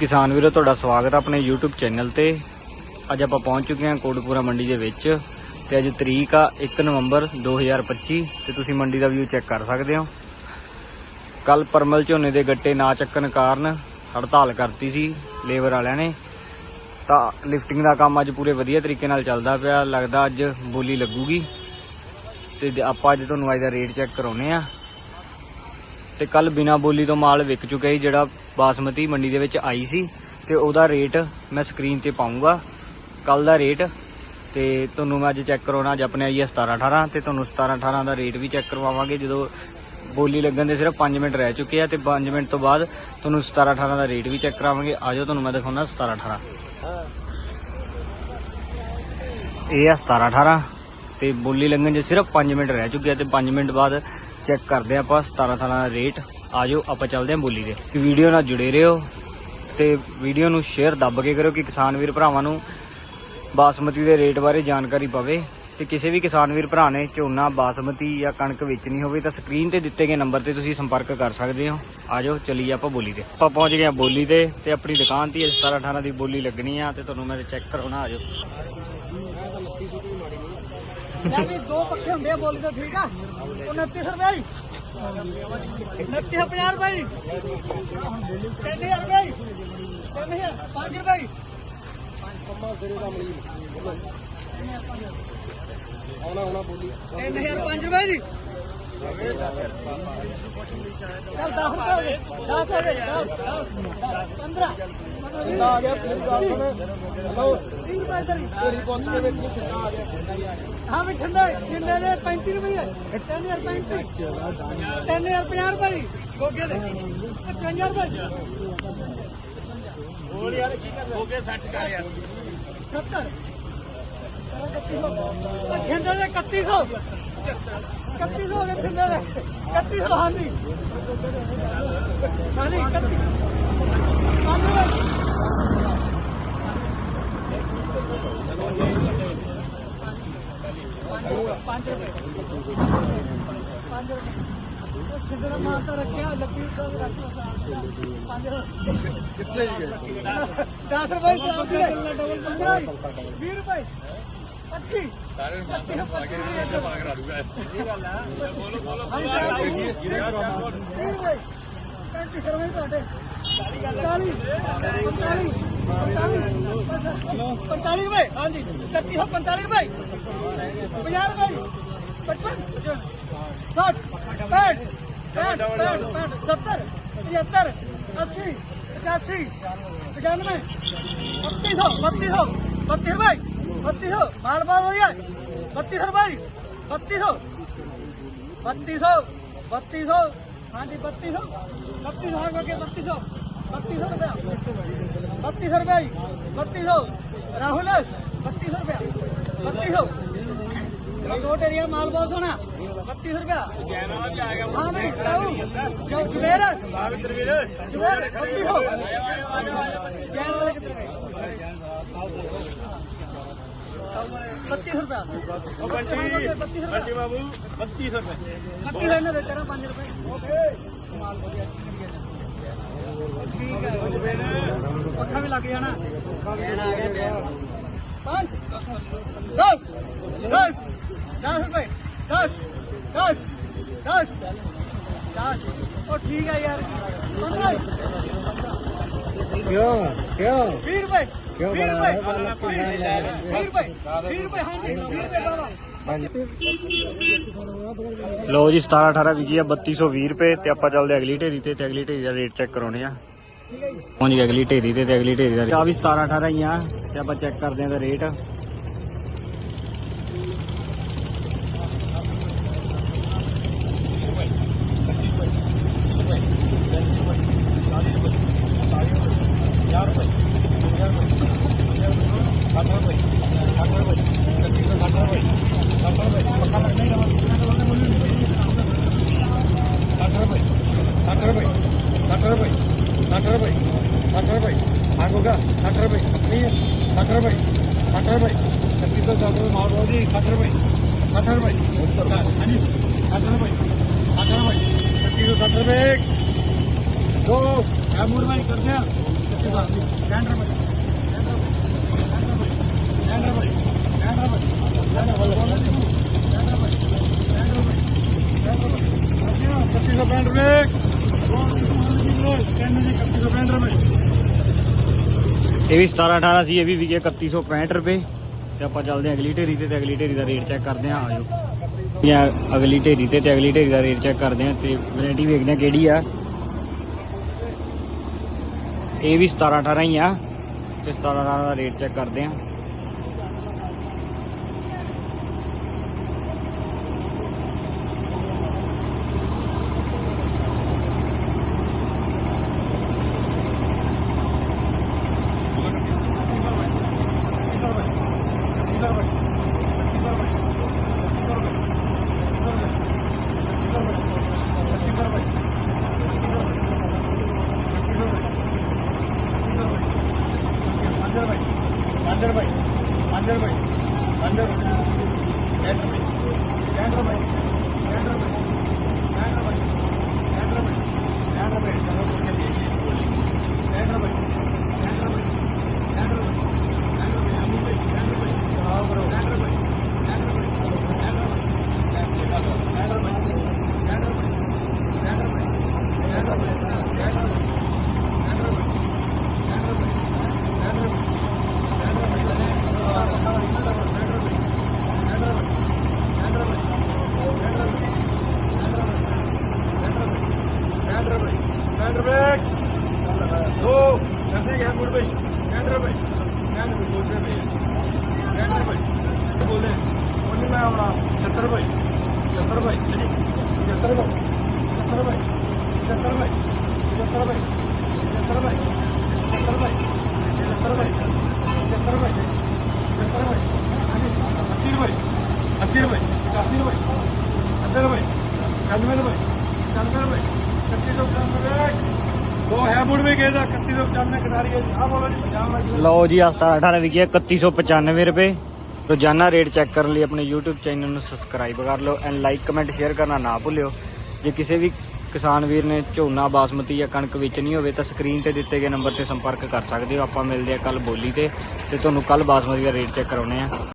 ਕਿਸਾਨ ਵੀਰੋ, ਤੁਹਾਡਾ ਸਵਾਗਤ ਹੈ ਆਪਣੇ YouTube ਚੈਨਲ ਤੇ। ਅੱਜ ਆਪਾਂ ਪਹੁੰਚ ਚੁੱਕੇ ਹਾਂ ਕੋਟਪੂਰਾ ਮੰਡੀ ਦੇ ਵਿੱਚ ਤੇ ਅੱਜ ਤਰੀਕ ਆ 1 ਨਵੰਬਰ 2025 ਤੇ ਤੁਸੀਂ ਮੰਡੀ ਦਾ ਵਿਊ ਚੈੱਕ ਕਰ ਸਕਦੇ ਹੋ। ਕੱਲ ਪਰਮਲ ਝੋਨੇ ਦੇ ਗੱਟੇ ਨਾ ਚੱਕਣ ਕਾਰਨ ਹੜਤਾਲ ਕਰਤੀ ਸੀ ਲੇਬਰ ਵਾਲਿਆਂ ਨੇ। ਤਾਂ ਲਿਫਟਿੰਗ ਦਾ ਕੰਮ ਅੱਜ ਪੂਰੇ ਵਧੀਆ ਤਰੀਕੇ ਨਾਲ ਚੱਲਦਾ ਪਿਆ, ਲੱਗਦਾ ਅੱਜ ਬੋਲੀ ਲੱਗੂਗੀ। ਤੇ ਆਪਾਂ ਅੱਜ ਤੁਹਾਨੂੰ ਅੱਜ ਦਾ ਰੇਟ ਚੈੱਕ ਕਰਾਉਨੇ ਆ ਤੇ ਕੱਲ ਬਿਨਾ ਬੋਲੀ ਤੋਂ ਮਾਲ ਵਿਕ ਚੁੱਕਿਆ ਸੀ, ਜਿਹੜਾ ਬਾਸਮਤੀ ਮੰਡੀ ਦੇ ਵਿੱਚ ਆਈ ਸੀ। ਤੇ ਉਹਦਾ ਰੇਟ ਮੈਂ ਸਕਰੀਨ ਤੇ ਪਾਉਂਗਾ। ਕੱਲ ਦਾ ਰੇਟ ਤੇ ਤੁਹਾਨੂੰ ਮੈਂ ਅੱਜ ਚੈੱਕ ਕਰਾਉਣਾ, ਅੱਜ ਆਪਣੇ ਆਈ ਹੈ 17 18 ਤੇ ਤੁਹਾਨੂੰ 17 18 ਦਾ ਰੇਟ ਵੀ ਚੈੱਕ ਕਰਵਾਵਾਂਗੇ। ਜਦੋਂ ਬੋਲੀ ਲੱਗਣ ਦੇ ਸਿਰਫ 5 ਮਿੰਟ ਰਹਿ ਚੁੱਕੇ ਆ ਤੇ 5 ਮਿੰਟ ਤੋਂ ਬਾਅਦ ਤੁਹਾਨੂੰ 17 18 ਦਾ ਰੇਟ ਵੀ ਚੈੱਕ ਕਰਾਵਾਂਗੇ। ਆਜੋ ਤੁਹਾਨੂੰ ਮੈਂ ਦਿਖਾਉਣਾ 17 18 ਇਹ ਆ 17 18 ਤੇ ਬੋਲੀ ਲੱਗਣ ਦੇ ਸਿਰਫ 5 ਮਿੰਟ ਰਹਿ ਚੁੱਕੇ ਆ ਤੇ 5 ਮਿੰਟ ਬਾਅਦ ਚੈੱਕ ਕਰਦੇ ਆ ਆਪਾਂ 17 18 ਦਾ ਰੇਟ ਆਜੋ, ਆਪਾਂ ਚੱਲਦੇ ਹਾਂ ਬੋਲੀ ਦੇ। ਵੀਡੀਓ ਨਾਲ ਜੁੜੇ ਰਹੋ ਤੇ ਵੀਡੀਓ ਨੂੰ ਸ਼ੇਅਰ ਦੱਬ ਕੇ ਕਰੋ ਕਿ ਕਿਸਾਨ ਵੀਰ ਭਰਾਵਾਂ ਨੂੰ ਬਾਸਮਤੀ ਦੇ ਰੇਟ ਬਾਰੇ ਜਾਣਕਾਰੀ ਪਵੇ। ਤੇ ਕਿਸੇ ਵੀ ਕਿਸਾਨ ਵੀਰ ਭਰਾ ਨੇ ਝੋਨਾ, ਬਾਸਮਤੀ ਜਾਂ ਕਣਕ ਵੇਚਣੀ ਹੋਵੇ ਤਾਂ ਸਕਰੀਨ ਤੇ ਦਿੱਤੇ ਗਏ ਨੰਬਰ ਤੇ ਤੁਸੀਂ ਸੰਪਰਕ ਕਰ ਸਕਦੇ ਹੋ। ਆਜੋ, ਚਲੀਏ ਆਪਾਂ ਬੋਲੀ ਤੇ। ਆਪਾਂ ਪਹੁੰਚ ਗਏ ਆ ਬੋਲੀ ਤੇ ਤੇ ਆਪਣੀ ਦੁਕਾਨ ਤੇ 17 18 ਦੀ ਬੋਲੀ ਲੱਗਣੀ ਆ ਤੇ ਤੁਹਾਨੂੰ ਮੈਂ ਚੈੱਕ ਕਰਾਉਣਾ, ਆਜੋ। ਲੈ ਵੀ ਦੋ ਪੱਖੇ ਹੁੰਦੇ ਆ, ਬੋਲੀ ਤੋਂ ਠੀਕ ਆ। 29 ਰੁਪਏ ਜੀ। 29 50 ਰੁਪਏ ਜੀ। 3000 ਰੁਪਏ ਜੀ। 3000 5 ਰੁਪਏ ਜੀ। ਆਉਣਾ ਆਉਣਾ ਬੋਲੀ 3000 5 ਰੁਪਏ ਜੀ। ਚੱਲ 10 ਰੁਪਏ ਹੋ ਗਏ 10 ਹੋ ਗਏ 10 15 ਆ ਗਿਆ ਪਲੀਜ਼ ਗੱਲ ਸੁਣ ਲਓ 30 ਰੁਪਏ ਤੇਰੀ ਤੇਰੀ ਪਹੁੰਚ ਦੇ ਵਿੱਚ ਛਿੰਦਾ ਆ ਗਿਆ ਹਾਂ ਵੀ ਛਿੰਦਾ ਛਿੰਦੇ ਦੇ 35 ਰੁਪਏ 3000 35 3000 50 ਰੁਪਏ ਗੋਗੇ ਦੇ 55 ਰੁਪਏ ਹੋਰ ਯਾਰ ਕੀ ਕਰ ਗੋਗੇ 60 ਕਰ ਯਾਰ 70 ਛਿੰਦੇ ਦੇ 3100 3100 ਛਿੰਦੇ ਦੇ 3100 ਹਾਂਜੀ ਹਾਂਜੀ 31 ਪੰਜ ਰੁਪਏ ਪੰਜ ਰੁਪਏ ਪੰਜ ਰੁਪਏ ਕਿਧਰ ਮਾਤਾ ਰੱਖਿਆ ਲੱਕੀ ਦਾ ਰੱਖਿਆ ਪੰਜ ਰੁਪਏ ਕਿੱਥੇ ਗਏ 10 ਰੁਪਏ ਸ਼ਰਾਬ ਦੀ 25 ਸਾਰੇ ਮਾਤਾ ਇਹ ਪਾਗ ਰਾ ਦੂਗਾ। ਇਹ ਗੱਲ ਆ। ਬੋਲੋ ਬੋਲੋ 20 ਰੁਪਏ। 35 ਰੁਪਏ ਤੁਹਾਡੇ। 40 45 45 ਰੁਪਏ। ਹਾਂਜੀ। 3145 ਰੁਪਏ। 50 ਰੁਪਏ। 55 60 65 65 65 70 75 80 85 95 3200 3200 32 ਰੁਪਏ। 3200 ਮਾਲ ਬਾਦ ਹੋ ਗਿਆ 3200 ਰੁਪਏ 3200 3200 3200 ਹਾਂਜੀ 3200 3200 ਆ ਗਿਆ 3200 3200 ਰੁਪਏ 3200 ਰੁਪਏ ਜੀ 3200 ਰਾਹੁਲ 3200 ਰੁਪਏ 3200 ਕੋਟ ਏਰੀਆ ਮਾਲ ਬਹੁਤ ਸੋਹਣਾ 3200 ਰੁਪਏ ਜੈਨ ਵਾਲਾ ਵੀ ਆ ਗਿਆ ਹਾਂ ਬਈ ਤਾऊ ਜੋ ਜਵੇਰ ਸਾਬਿਤ ਵੀਰ ਜਵੇਰ 3200 ਜੈਨ ਵਾਲਾ ਕਿੱਥੇ ਗਏ 3200 ਰੁਪਏ ਉਹ ਬੰਟੀ ਬੰਟੀ ਬਾਬੂ 3200 ਰੁਪਏ 3200 ਇਹਨਾਂ ਦੇ ਤੇਰਾ 5 ਰੁਪਏ ਓਕੇ ਮਾਲ ਵਧੀਆ ਠੀਕ ਹੈ ਪੱਖਾ ਵੀ ਲੱਗ ਜਾਣਾ ਆ ਗਿਆ ਪੰਜ ਦਸ ਦਸ ਦਸ ਰੁਪਏ ਦਸ ਦਸ ਦਸ ਦਸ ਉਹ ਠੀਕ ਹੈ ਯਾਰ ਪੰਦਰਾਂ ਕਿਉਂ ਕਿਉਂ 20 ਰੁਪਏ ਕਿਉਂ 20 ਬੜਾ ਰੁਪਏ ਬੜਾ ਲੱਕੀ ਲੈ ਲੈ 20 ਰੁਪਏ 20 ਰੁਪਏ ਹਾਂਜੀ 20 ਰੁਪਏ ਬਾਬਾ। ਲੋ ਜੀ 17 18 ਵਿਕੀ ਆ 3220 ਰੁਪਏ ਤੇ ਆਪਾਂ ਚੱਲਦੇ ਅਗਲੀ ਢੇਰੀ ਤੇ ਤੇ ਅਗਲੀ ਢੇਰੀ ਦਾ ਰੇਟ ਚੈੱਕ ਕਰਾਉਣੇ ਆ। ਪਹੁੰਚ ਗਏ ਅਗਲੀ ਢੇਰੀ ਤੇ ਤੇ ਅਗਲੀ ਢੇਰੀ ਦਾ ਆ ਵੀ 17 18 ਹੀ ਆ ਤੇ ਆਪਾਂ ਚੈੱਕ ਕਰਦੇ ਆਂ ਦਾ ਰੇਟ 60 రూపాయలు ఆగోగా 60 రూపాయలు కంపెనీ 60 రూపాయలు 60 రూపాయలు ఛత్తీస్గఢ్ సాగు మావోది 60 రూపాయలు 60 రూపాయలు అని 60 రూపాయలు 60 రూపాయలు ఛత్తీస్గఢ్ 60 రూపాయలు दो क्या मूड में करते हैं छत्तीसगढ़ सैंड रुपये सैंड रुपये सैंड रुपये सैंड रुपये छत्तीसगढ़ पैंट रुपये छत्तीसगढ़ पैंट रुपये ਇਹ ਵੀ 17 18 ਸੀ, ਇਹ ਵੀ ਵਿਕੇ 3165 ਰੁਪਏ। ਤੇ ਆਪਾਂ ਚੱਲਦੇ ਹਾਂ ਅਗਲੀ ਢੇਰੀ ਤੇ ਤੇ ਅਗਲੀ ਢੇਰੀ ਦਾ ਰੇਟ ਚੈੱਕ ਕਰਦੇ ਹਾਂ, ਆਜੋ। ਜਾਂ ਅਗਲੀ ਢੇਰੀ ਤੇ ਤੇ ਅਗਲੀ ਢੇਰੀ ਦਾ ਰੇਟ ਚੈੱਕ ਕਰਦੇ ਹਾਂ, ਤੇ ਵੈਰਾਈਟੀ ਵੇਖਦੇ ਹਾਂ ਕਿਹੜੀ ਆ। ਇਹ ਵੀ 17 18 ਹੀ ਆ, ਤੇ 17 18 ਦਾ ਰੇਟ ਚੈੱਕ ਕਰਦੇ ਹਾਂ। ਦੋ ਜੰਦੇ ਗਿਆ ਮੁੜ ਬਈ ਕਹਿੰਦੇ ਰੁਪਏ ਕਹਿੰਦੇ ਰੁਪਏ ਬੋਲਦੇ ਪਏ ਕਹਿੰਦੇ ਰੁਪਏ ਬੋਲੇ ਉਹਨੇ ਮੈਂ ਆਉਣਾ 70 ਰੁਪਏ 70 ਰੁਪਏ 70 ਰੁਪਏ 70 ਰੁਪਏ 70 ਰੁਪਏ 70 ਰੁਪਏ 70 ਰੁਪਏ 70 ਰੁਪਏ 70 ਰੁਪਏ 70 ਰੁਪਏ 70 ਰੁਪਏ 80 ਰੁਪਏ 80 ਰੁਪਏ 80 ਰੁਪਏ 80 ਰੁਪਏ 91 ਰੁਪਏ 91 ਰੁਪਏ 31 ਰੁਪਏ ਦੋ ਹੈ ਮੁੜ ਵੀ ਗਏ ਦਾ 3195 ਕਟਾਰੀ ਹੈ ਆ ਬੋਲੋ ਜੀ 50 ਰੁਪਏ ਲਓ ਜੀ ਆ 17 18 ਵਿਕਿਆ 3195 ਰੁਪਏ। ਰੋਜ਼ਾਨਾ ਰੇਟ ਚੈੱਕ ਕਰਨ ਲਈ ਆਪਣੇ YouTube ਚੈਨਲ ਨੂੰ ਸਬਸਕ੍ਰਾਈਬ ਕਰ ਲਓ ਐਂਡ ਲਾਈਕ ਕਮੈਂਟ ਸ਼ੇਅਰ ਕਰਨਾ ਨਾ ਭੁੱਲਿਓ। ਜੇ ਕਿਸੇ ਵੀ ਕਿਸਾਨ ਵੀਰ ਨੇ ਝੋਨਾ, ਬਾਸਮਤੀ ਜਾਂ ਕਣਕ ਵੇਚਣੀ ਹੋਵੇ ਤਾਂ ਸਕਰੀਨ ਤੇ ਦਿੱਤੇ ਗਏ ਨੰਬਰ ਤੇ ਸੰਪਰਕ ਕਰ ਸਕਦੇ ਹੋ। ਆਪਾਂ ਮਿਲਦੇ ਆ ਕੱਲ ਬੋਲੀ ਤੇ ਤੇ ਤੁਹਾਨੂੰ ਕੱਲ ਬਾਸਮਤੀ ਦਾ ਰੇਟ ਚੈੱਕ ਕਰਾਉਣੇ ਆ